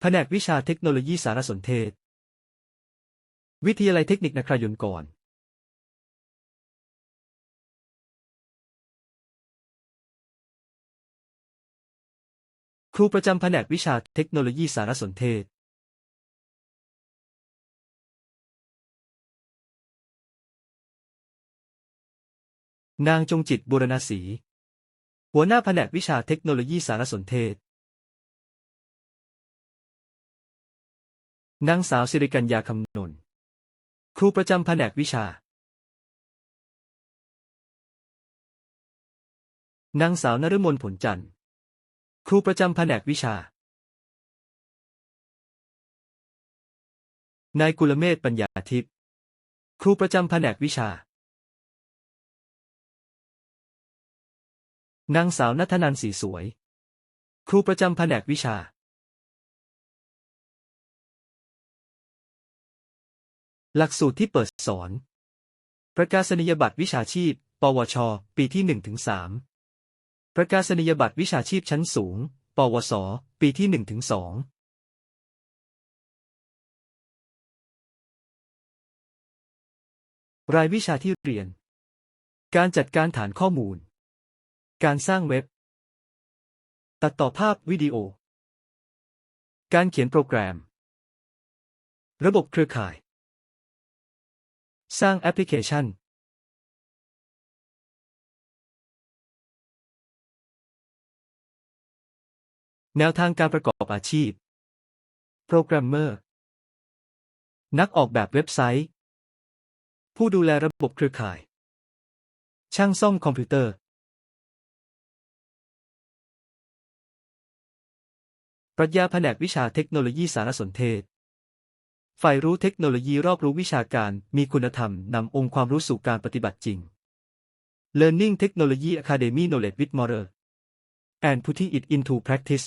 แผนกวิชาเทคโนโลยีสารสนเทศ วิทยาลัยเทคนิคนครยนต์ก่อนครูประจำแผนกวิชาเทคโนโลยีสารสนเทศ นางจงจิตบูรณศรี หัวหน้าแผนกวิชาเทคโนโลยีสารสนเทศ นางสาวสิริกัญญาคำนนครูประจำแผนกวิชา นางสาวนฤมลผลจันทร์ ครูประจำแผนกวิชา นายกุลเมธปัญญาทิพย์ ครูประจำแผนกวิชา นางสาวนัทนันสีสวย ครูประจำแผนกวิชา หลักสูตรที่เปิดสอน ประกาศนียบัตรวิชาชีพ ปวช ปีที่1ถึง3ประกาศนียบัตรวิชาชีพชั้นสูง ปวส ปีที่1ถึง2รายวิชาที่เรียน การจัดการฐานข้อมูล การสร้างเว็บ ตัดต่อภาพวิดีโอ การเขียนโปรแกรม ระบบเครือข่าย สร้างแอปพลิเคชันแนวทางการประกอบอาชีพ โปรแกรมเมอร์ นักออกแบบเว็บไซต์ ผู้ดูแลระบบเครือข่าย ช่างซ่อมคอมพิวเตอร์ ปรัชญาแผนกวิชาเทคโนโลยีสารสนเทศ ฝ่ายรู้เทคโนโลยีรอบรู้วิชาการ มีคุณธรรม นำองค์ความรู้สู่การปฏิบัติจริง Learning Technology Academy Knowledge with Moral and Putting it into practice